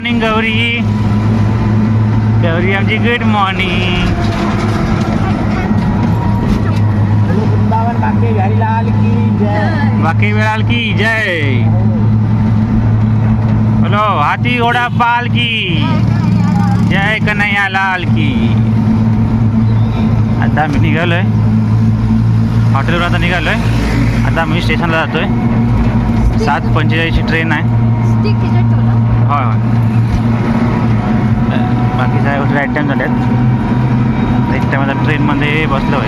Morning Gauri Gauri आमची good morning Vrindavan Banke Harilal की जय. बाकी वेळाल की जय. बोलो हाती घोडा पाल की. जय कन्हैया लाल की. आता आम्ही निघालोय. हॉटेलवर आता निघालोय. आता आम्ही स्टेशनला जातोय. सात पंचेचाळीसची ट्रेन आहे. होय होय. बाकी गोष्टी राईट टाईम झाल्यात. राईट टाईम आता ट्रेनमध्ये बसलो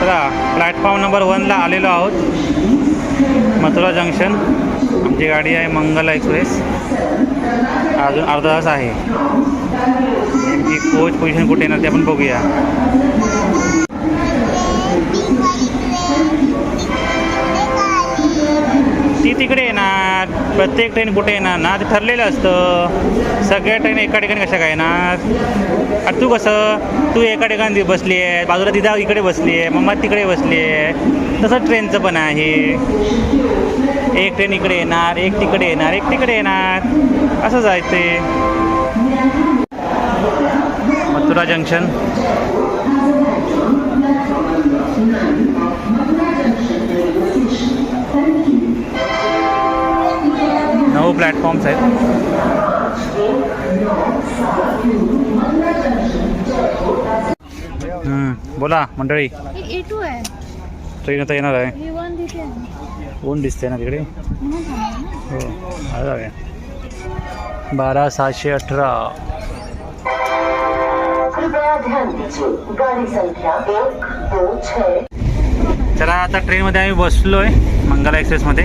बघा प्लॅटफॉर्म नंबर वनला आलेलो आहोत. मथुरा जंक्शन आमची गाडी आहे मंगला एक्सप्रेस अजून अर्धा तास आहे. नेमकी कोच पोझिशन कुठे येणार ते आपण बघूया. तिकडे येणार प्रत्येक ट्रेन कुठे येणार ना ते ठरलेलं असतं. सगळ्या ट्रेन एका ठिकाणी कशा काय येणार? अरे तू कसं? तू एका ठिकाणी बसली आहे बाजूला दिदा इकडे बसली आहे मम्मा तिकडे बसली आहे तसं ट्रेनचं पण आहे. एक ट्रेन इकडे येणार एक तिकडे येणार एक तिकडे येणार. असं आहे मथुरा जंक्शन प्लॅटफॉर्म्स आहेत. बोला मंडळी. आहे. ट्रेन आता येणार आहे. आहे ऊन दिसते ना तिकडे. हो बारा सहाशे अठरा. चला आता ट्रेनमध्ये आम्ही बसलोय मंगला एक्सप्रेसमध्ये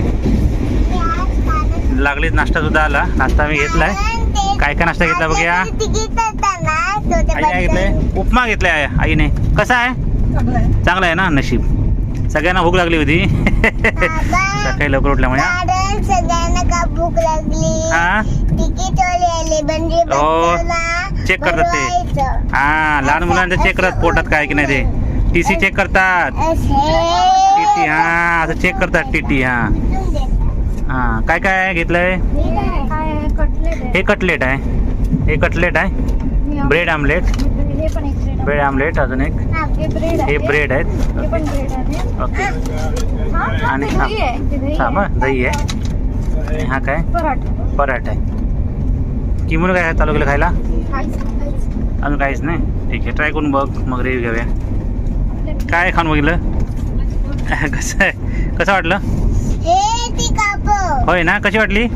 लागलीच नाश्ता सुद्धा आला. नाश्ता आम्ही घेतलाय. काय काय नाश्ता घेतला बघूया? आई काय घेतलंय. उपमा घेतलाय आईने. कसा आहे? चांगला आहे. ना नशीब. सगळ्यांना भूक लागली होती. सकाळी लवकर उठल्यामुळे. हा? चेक करतात ते. हा लहान मुलांचं चेक करतात पोटात काय की नाही ते. टी सी चेक करतात. टी टी हा असं चेक करतात टी टी हा. हा काय काय घेतलंय? आहे हे कटलेट आहे. हे कटलेट आहे. Bread omelette. ब्रेड आमलेट अजून एक. हे ब्रेड आहेत. ओके. आणि दही आहे दही हा आहे. मग दही आहे. आणि हा काय? पराठ आहे. किमून काय चालू केलं खायला? अजून काहीच नाही. ठीक आहे ट्राय करून बघ. मग रिव्ह्यू घेऊया. काय खाऊन बघितलं? कसं आहे? कसं वाटलं? होय ना कशी वाटली?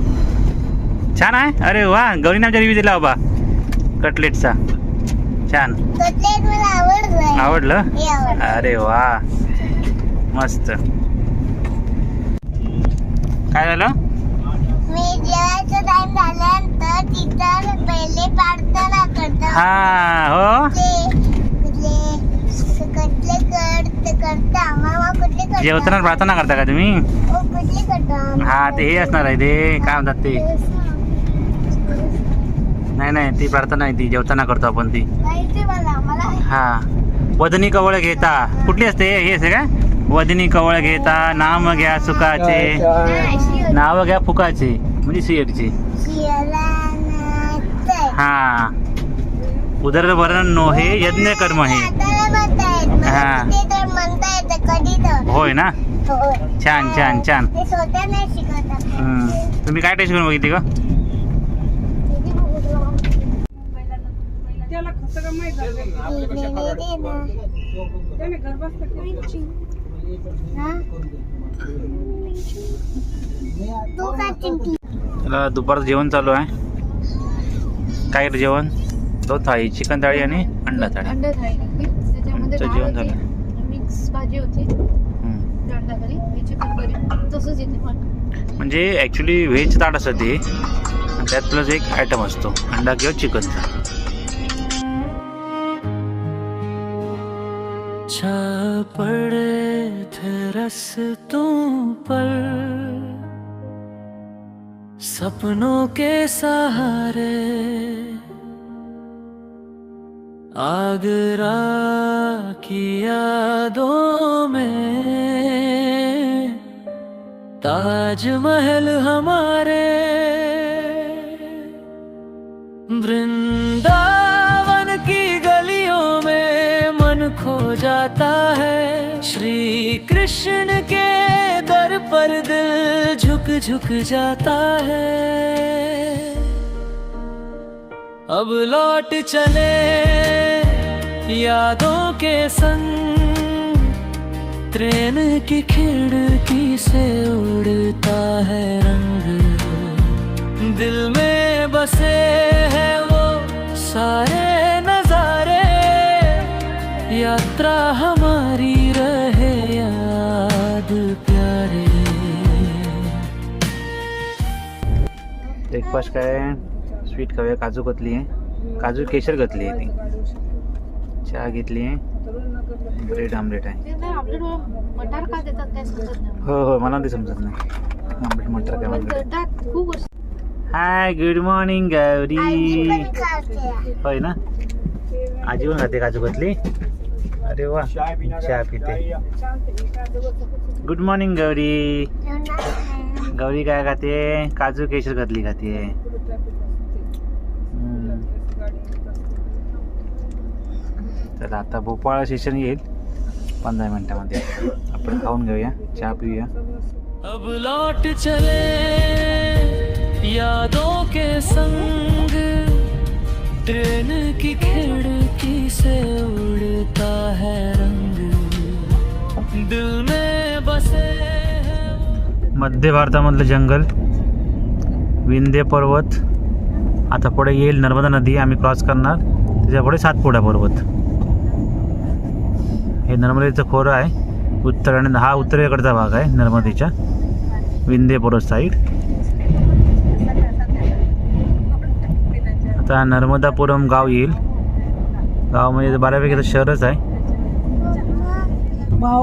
छान आहे? अरे वा गौरीने आमच्या रिव्ह्यू दिला बाबा. कटलेटचा छान. आवडलं? हे अरे वा. मस्त. काय झालं? मी जेवायचं टाइम झाल्यानंतर तिथं पहिले प्रार्थना करतात हा हो ते कुठले कुठले करत करता मामा कुठले करता जेवताना प्रार्थना करता का तुम्ही? हा ते हे असणार आहे ते. काय म्हणतात ते? नाही नाही ती प्रार्थना आहे ती. जेवताना करतो आपण ती. हा. वदनी कवळ घेता. कुठली असते? हे असते का वदनी कवळ घेता नाम घ्या सुखाचे. नाव घ्या फुकाचे. म्हणजे सिएटचे हा. उदरभरण नो हे यज्ञ कर्म हे. हा. ते तर म्हणता येतं कधी तर. होय ना? होय. छान छान छान. ते स्वतः नाही शिकवतात हम्म. तुम्ही काय टेस्ट करून बघितली का तू का चिंटी त्याला दुपारचं जेवण चालू आहे. काय रे जेवण? तो थाळी चिकन थाळी आणि अंडा थाळी. अंडा थाळी. जेवण झालं. मिक्स भाजी होती. हम्म. अंडा करी हे चिकन करी तसंच येते पण. म्हणजे ॲक्च्युली व्हेज ताट असतं ते. आणि त्यात प्लस एक आयटम असतो. अंडा किंवा चिकनचा जा पड़े थे रस्तों पर। सपनों के सहारे। आगरा की यादों में ताजमहल हमारे वृंदावन की गलियों में मन खो जाता है। श्री कृष्ण के दर पर दिल झुक झुक जाता है। अब लौट चले यादों के संग। ट्रेन की खिड़की से उड़ता है रंग। दिल में बसे हैं वो सारे नजारे। यात्रा हमारी रहे याद प्यारे। ब्रेकफास्ट काय स्वीट खाऊया काजू कतली आहे. काजू केशर घातली आहे ती. चहा घेतली आहे. ब्रेड आमलेट आहे. हो हो मला ते समजत नाही. आमलेट मटर काय म्हणतात हाय गुड मॉर्निंग गौरी होय ना? आजी पण खाते काजू कतली अरे वा चहा पिते. गुड मॉर्निंग गौरी गौरी काय खाते? काजू केशर कतली खाते. तर आता भोपाळ स्टेशन येईल. पंधरा मिनिटामध्ये. आपण खाऊन घेऊया चहा पिऊया. अब लौट चले यादों के संग। ट्रेन की खिड़की से उड़ता है रंग। दिल में बसे मध्य भारतामधलं जंगल विंध्य पर्वत. आता पुढे येईल नर्मदा नदी आम्ही क्रॉस करणार. त्याच्या पुढे सातपुडा पर्वत. हे नर्मदेचं खोरं आहे. उत्तर आणि हा उत्तरेकडचा भाग आहे नर्मदेच्या. पर्वत साईड आता नर्मदापुरम गाव येईल. गाव म्हणजे बऱ्यापैकी तर शहरच आहे.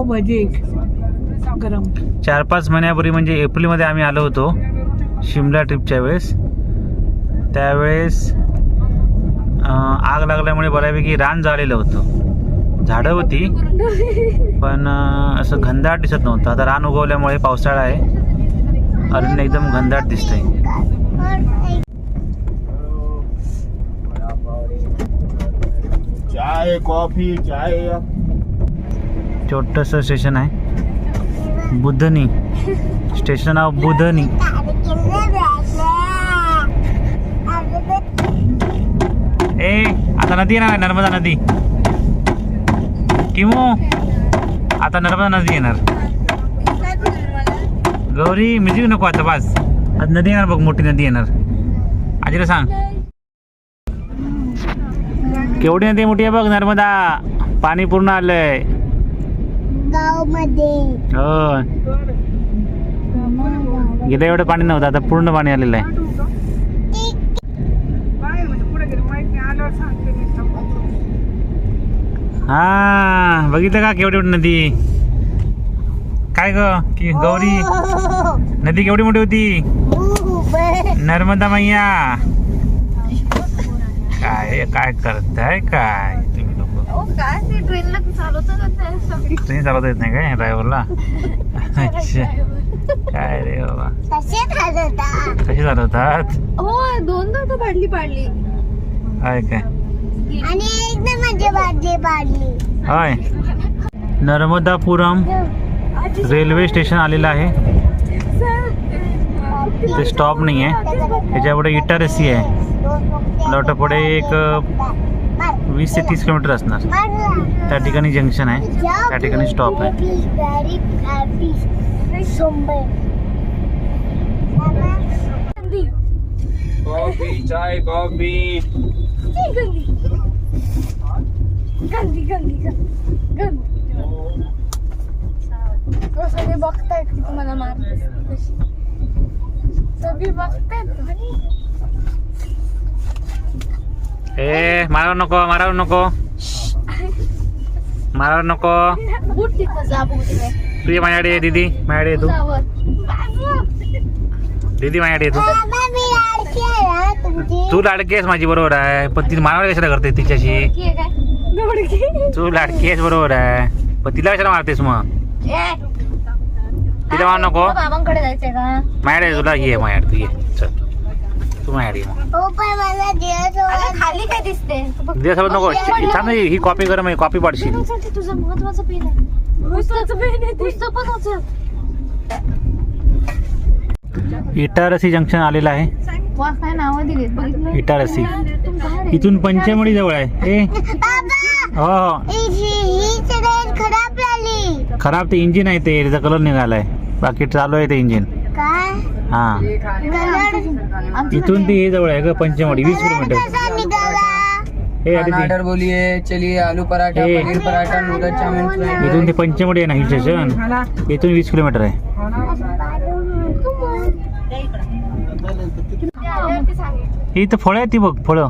भजी गरम. चार पाच महिन्यापूर्वी म्हणजे एप्रिलमध्ये आम्ही आलो होतो शिमला ट्रिपच्या वेळेस. त्यावेळेस आग लागल्यामुळे बऱ्यापैकी रान जाळलेलं होतं. झाडं होती. पण असं घनदाट दिसत नव्हतं. आता रान उगवल्यामुळे पावसाळा आहे. अरण्य एकदम घनदाट दिसतंय. चाय कॉफी चाय. छोटंसं स्टेशन आहे. बुधनी. Station of Budhni. ए आता नदी येणार नर्मदा नदी? किमो? आता नर्मदा नदी येणार. गौरी म्युझिक नको आता बस. आता नदी येणार बघ मोठी नदी येणार. आजीला सांग. केवढी नदी मोठी आहे बघ नर्मदा. पाणी पूर्ण आलंय. हो गेल्या एवढं पाणी नव्हतं आता पूर्ण पाणी आलेलं आहे. हा बघितलं का केवढी मोठी नदी? काय ग? की गौरी? नदी केवढी मोठी होती? नर्मदा मैया. काय काय करताय काय? तुम्ही लोक? काय ते ट्रेनला चालवतात आता ट्रेन चालवता येत नाही काय ड्रायव्हरला? अच्छा. काय रे बाबा? कसे चालवता? कशी चालवतात? हो दोनदा तर पाडली पाडली. काय काय? आणि होय. नर्मदापुरम रेल्वे स्टेशन आलेलं आहे. ते स्टॉप नाही आहे त्याच्यापुढे इटारसी आहे. मला वाटतं पुढे एक वीस ते तीस किलोमीटर असणार. त्या ठिकाणी जंक्शन आहे. त्या ठिकाणी स्टॉप आहे. कॉफी चाय कॉफी गंदी गंदी गंदी सगळे बघतायत की तुम्हाला मारत सगळी बघतायत ए मारावर नको मारावर नको मारावर नको बूट तिथं जा बूट तू ये माझ्याकडे ये दीदी माझ्याकडे ये तू दीदी माझ्याकडे ये तू तू लाडकी आहेस माझी बरोबर आहे पण ती मारावर कशाला करते तिच्याशी काय गुडघे तू लाडकी आहेस बरोबर आहे. पण तिला कशाला मारतेस मग? ए, तिला मार नको. बाबांकडे जायचंय का? माझ्याकडे तुला ये माझ्याकडे तू ये. चल. तू माझ्याकडे ये मग. हो अगं, खाली काय दिसते? तुझ्यासोबत नको. थांब ना, ही कॉपी कर मग कॉपी पाडशील. ते तुझं महत्वाचं पेन आहे. पुस्तकाचं पेन आहे पुस्तक पण वाचव. इटारसी जंक्शन आलेलं आहे. वा काय नावं दिलीत. बघितलं? इटारसी. इथून पंचमढी जवळ आहे. ए. हो हो. खराब झाली. खराब ते इंजिन आहे ते त्याचा कलर निघालाय. बाकी चालू आहे ते इंजिन. काय? हा. इथून ते हे जवळ आहे ग पंचमढी वीस किलोमीटर. हे ऑर्डर बोलिए चलिए आलू पराठा ए. Paneer paratha noodle chow mein fry इथून ते पंचमढी आहे ना हिल स्टेशन? इथून वीस किलोमीटर आहे. ही इथं फळं आहेत ती बघ फळं.